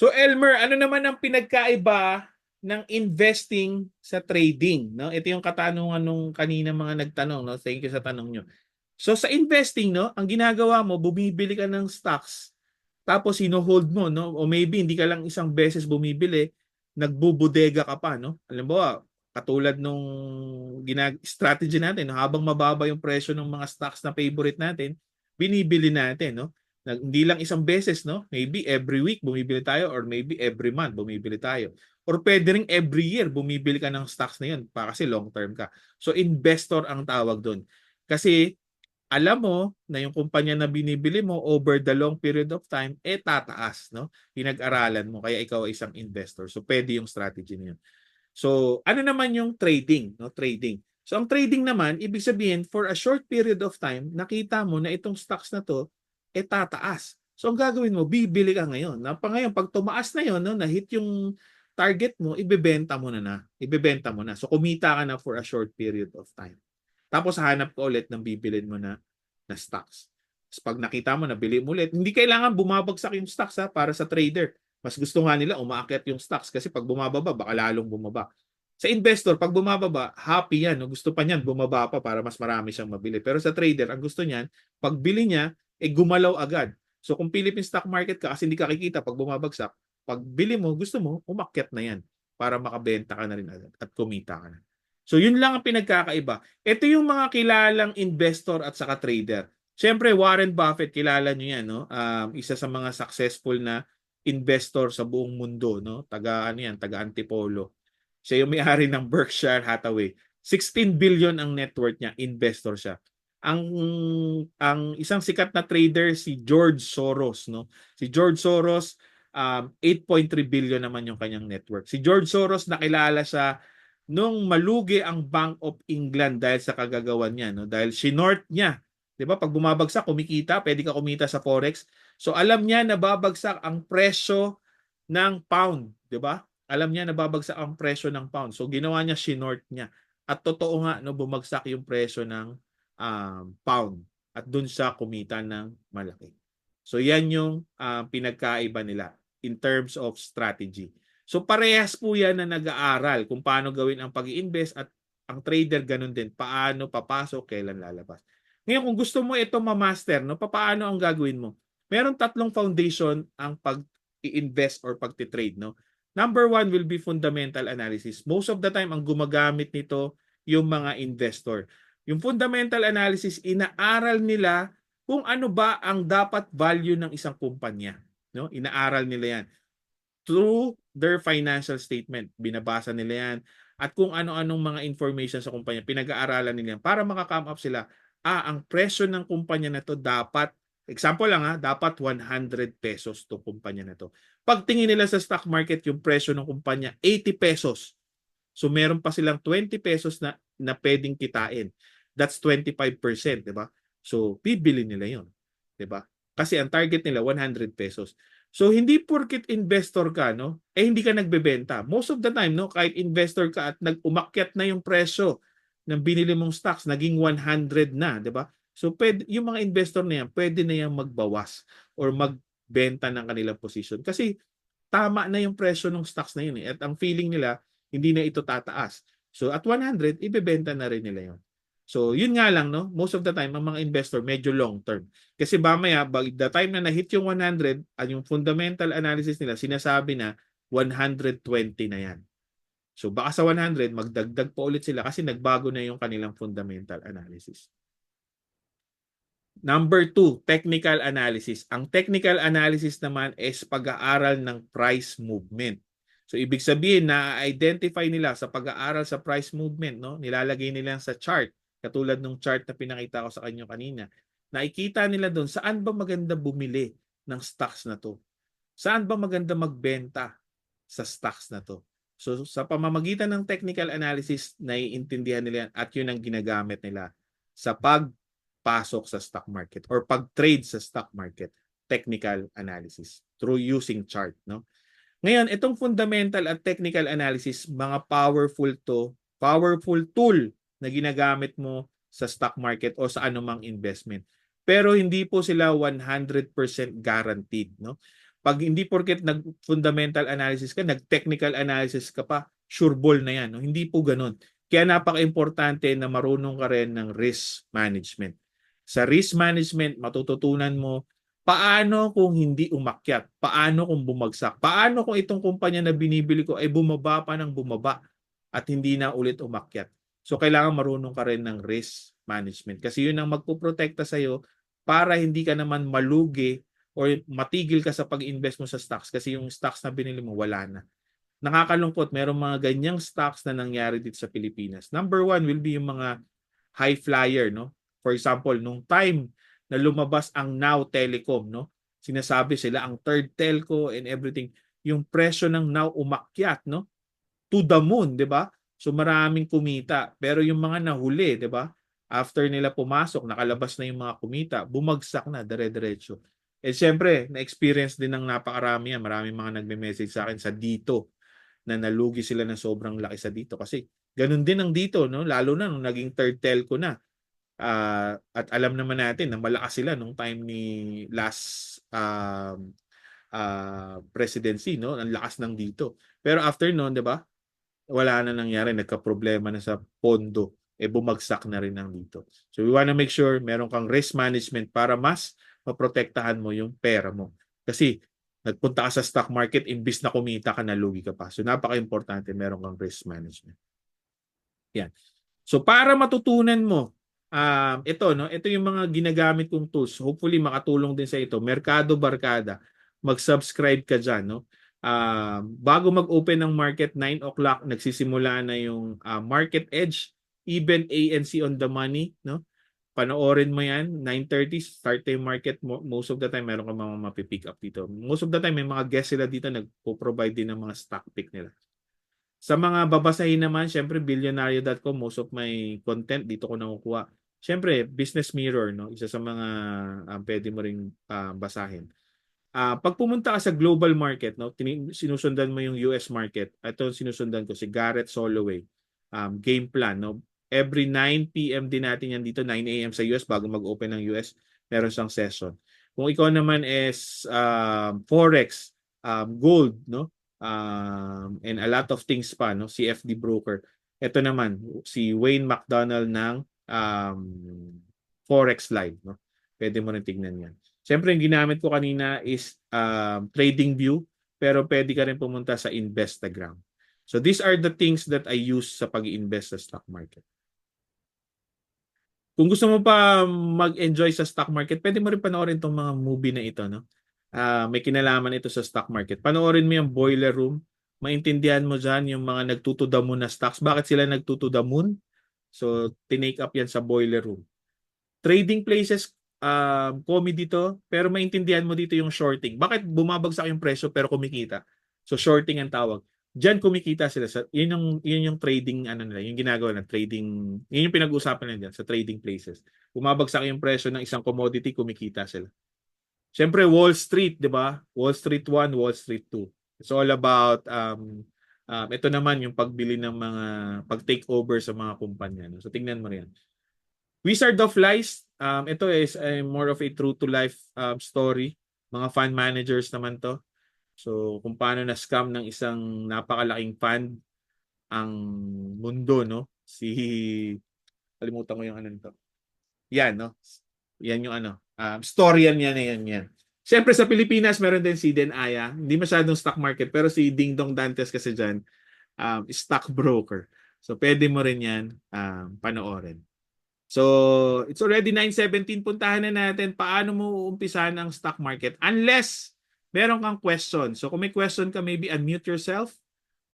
So Elmer, ano naman ang pinagkaiba ng investing sa trading, no? Ito yung katanungan nung kanina mga nagtanong, no? Thank you sa tanong nyo. So sa investing, no, ang ginagawa mo, bumibili ka ng stocks, tapos hino-hold mo, no? O maybe hindi ka lang isang beses bumibili, nagbubudega ka pa, no? Alam mo, katulad nung ginag strategy natin, no? habang mababa yung presyo ng mga stocks na favorite natin, binibili natin, no? Na, hindi lang isang beses, no? Maybe every week bumibili tayo or maybe every month bumibili tayo. Or pwede rin every year bumibili ka ng stocks na yun para kasi long term ka. So investor ang tawag doon. Kasi alam mo na yung kumpanya na binibili mo over the long period of time, eh tataas, no? Pinag-aralan mo, kaya ikaw ay isang investor. So pwede yung strategy na yun. So ano naman yung trading, no? Trading. So ang trading naman, ibig sabihin, for a short period of time, nakita mo na itong stocks na to, eh tataas. So ang gagawin mo, bibili ka ngayon. Na pa ngayon, pag tumaas na yon, no, na hit yung target mo, ibebenta mo na na. Ibebenta mo na. So kumita ka na for a short period of time. Tapos hanap ka ulit ng bibilin mo na, na stocks. Tapos pag nakita mo, nabili mo ulit, hindi kailangan bumabagsak yung stocks ha, para sa trader. Mas gusto nga nila umaakyat yung stocks kasi pag bumababa, baka lalong bumaba. Sa investor, pag bumababa, happy yan. Gusto pa niyan, bumaba pa para mas marami siyang mabili. Pero sa trader, ang gusto niyan, pag bili niya, eh gumalaw agad. So kung Philippine stock market ka kasi hindi ka kikita pag bumabagsak, pag bili mo, gusto mo, umakyat na yan para makabenta ka na rin agad at kumita ka na. So yun lang ang pinagkakaiba. Ito yung mga kilalang investor at saka trader. Siyempre, Warren Buffett, kilala nyo yan. No? Um, isa sa mga successful na investor sa buong mundo. No? Taga, ano yan, taga Antipolo. Siya yung may-ari ng Berkshire Hathaway. 16 billion ang net worth niya, investor siya ang ang isang sikat na trader si George Soros no? Si George Soros um 8.3 billion naman yung kanyang network si George Soros nakilala siya nung malugi ang Bank of England dahil sa kagagawan niya no? Dahil sinort niya 'di ba? Pag bumabagsak kumikita pwede ka kumita sa forex. So alam niya na babagsak ang presyo ng pound 'di ba? Alam niya na babagsak ang presyo ng pound. So ginawa niya sinort niya. At totoo nga no bumagsak yung presyo ng um, pound at dun siya kumita ng malaki. So yan yung uh, pinagkaiba nila in terms of strategy. So parehas po yan na nag-aaral kung paano gawin ang pag invest at ang trader ganun din, paano papasok, kailan lalabas. Ngayon kung gusto mo ito ma-master, no, paano ang gagawin mo? Meron tatlong foundation ang pag-invest or pag-trade. No? Number one will be fundamental analysis. Most of the time, ang gumagamit nito yung mga investor. Yung fundamental analysis, inaaral nila kung ano ba ang dapat value ng isang kumpanya. No? Inaaral nila yan. Through their financial statement, binabasa nila yan. At kung ano-anong mga information sa kumpanya, pinag-aaralan nila yan para maka-come up sila. Ah, ang presyo ng kumpanya na to dapat, example lang ha, dapat 100 pesos to kumpanya na to. Pagtingin nila sa stock market, yung presyo ng kumpanya, 80 pesos. So meron pa silang 20 pesos na, na pwedeng kitain. That's 25%, 'di ba? So, bibili nila 'yon, 'di ba? Kasi ang target nila 100 pesos. So, hindi porket investor ka, no? Eh hindi ka nagbebenta. Most of the time, no, kahit investor ka at nag-umakyat na yung presyo ng binili mong stocks, naging 100 na, 'di ba? So, pwede, yung mga investor na yan, pwede na yan magbawas or magbenta ng kanilang position. Kasi tama na yung presyo ng stocks na yun. Eh. At ang feeling nila, hindi na ito tataas. So at 100, ibebenta na rin nila yon. So, yun nga lang, no? Most of the time, ang mga investor, medyo long term. Kasi mamaya, by the time na na-hit yung 100, at yung fundamental analysis nila, sinasabi na 120 na yan. So, baka sa 100, magdagdag pa ulit sila kasi nagbago na yung kanilang fundamental analysis. Number two, technical analysis. Ang technical analysis naman is pag-aaral ng price movement. So ibig sabihin na identify nila sa pag-aaral sa price movement, no? Nilalagay nila sa chart Katulad ng chart na pinakita ko sa kanyo kanina. Nakikita nila doon saan ba maganda bumili ng stocks na to. Saan ba maganda magbenta sa stocks na to. So sa pamamagitan ng technical analysis, naiintindihan nila yan at yun ang ginagamit nila sa pagpasok sa stock market or pag-trade sa stock market. Technical analysis through using chart. No? Ngayon, itong fundamental at technical analysis, mga powerful to, powerful tool na ginagamit mo sa stock market o sa anumang investment. Pero hindi po sila 100% guaranteed, no? Pag hindi porket nag-fundamental analysis ka, nag-technical analysis ka pa, sure ball na yan. No? Hindi po ganun. Kaya napaka-importante na marunong ka rin ng risk management. Sa risk management, matututunan mo paano kung hindi umakyat, paano kung bumagsak, paano kung itong kumpanya na binibili ko ay bumaba pa ng bumaba at hindi na ulit umakyat. So kailangan marunong ka rin ng risk management kasi yun ang magpuprotekta sa iyo para hindi ka naman malugi or matigil ka sa pag-invest mo sa stocks kasi yung stocks na binili mo wala na. Nakakalungkot, merong mga ganyang stocks na nangyari dito sa Pilipinas. Number one will be yung mga high flyer, no? For example, nung time na lumabas ang Now Telecom, no? Sinasabi sila ang third telco and everything. Yung presyo ng Now umakyat, no? To the moon, 'di ba? So maraming kumita. Pero yung mga nahuli, 'di ba? After nila pumasok, nakalabas na yung mga kumita, bumagsak na dire-diretso. Eh siyempre, na-experience din ng napakarami yan. Maraming mga nagme-message sa akin sa dito na nalugi sila ng sobrang laki sa dito kasi ganun din ang dito no lalo na nung naging third telco na uh, at alam naman natin na malakas sila nung time ni last um, uh, presidency no ang lakas ng dito pero after noon 'di ba wala na nangyari nagka-problema na sa pondo eh bumagsak na rin ang dito so we want to make sure meron kang risk management para mas maprotektahan mo yung pera mo kasi nagpunta ka sa stock market, imbis na kumita ka, nalugi ka pa. So napaka-importante, meron kang risk management. Yan. So para matutunan mo, um, ito, no, ito yung mga ginagamit kong tools. Hopefully makatulong din sa ito. Merkado Barkada. Mag-subscribe ka dyan. No? Uh, bago mag-open ng market, 9 o'clock, nagsisimula na yung uh, Market Edge, even ANC on the money. No? panoorin mo yan, 9.30, start time market, most of the time meron ka mga mapipick up dito. Most of the time may mga guests sila dito, nagpo-provide din ng mga stock pick nila. Sa mga babasahin naman, syempre billionaire.com, most of my content dito ko nakukuha. Syempre, Business Mirror, no? isa sa mga um, pwede mo ring uh, basahin. Uh, pag pumunta ka sa global market, no, sinusundan mo yung US market. Ito sinusundan ko si Garrett Soloway. Um, game plan, no? every 9 p.m. din natin yan dito, 9 a.m. sa US bago mag-open ng US, meron siyang session. Kung ikaw naman is um, forex, um, gold, no? Um, and a lot of things pa, no? CFD broker. Ito naman si Wayne McDonald ng um, Forex Live, no? Pwede mo rin tignan 'yan. Siyempre, yung ginamit ko kanina is um, Trading View, pero pwede ka rin pumunta sa Investagram. So these are the things that I use sa pag-invest sa stock market. Kung gusto mo pa mag-enjoy sa stock market, pwede mo rin panoorin itong mga movie na ito. No? Uh, may kinalaman ito sa stock market. Panoorin mo yung Boiler Room. Maintindihan mo dyan yung mga nagtutudamon na stocks. Bakit sila nagtutudamon? So, tinake up yan sa Boiler Room. Trading places, uh, comedy to, pero maintindihan mo dito yung shorting. Bakit bumabagsak yung presyo pero kumikita? So, shorting ang tawag. Diyan kumikita sila sa yun yung yun yung trading ano nila, yung ginagawa ng trading, yun yung pinag-uusapan nila diyan sa trading places. Bumabagsak yung presyo ng isang commodity, kumikita sila. Siyempre Wall Street, 'di ba? Wall Street 1, Wall Street 2. It's all about um um ito naman yung pagbili ng mga pag-take over sa mga kumpanya. No? So tingnan mo riyan. Wizard of Lies, um ito is a more of a true to life um, story. Mga fund managers naman to. So, kung paano na scam ng isang napakalaking fund ang mundo, no? Si kalimutan ko yung ano nito. Yan, no? Yan yung ano. Um, story yan, yan, yan, yan. Siyempre sa Pilipinas, meron din si Den Aya. Hindi masyadong stock market, pero si Ding Dong Dantes kasi dyan, um, stock broker. So, pwede mo rin yan um, panoorin. So, it's already 9.17. Puntahan na natin paano mo uumpisahan ang stock market. Unless meron kang question. So kung may question ka, maybe unmute yourself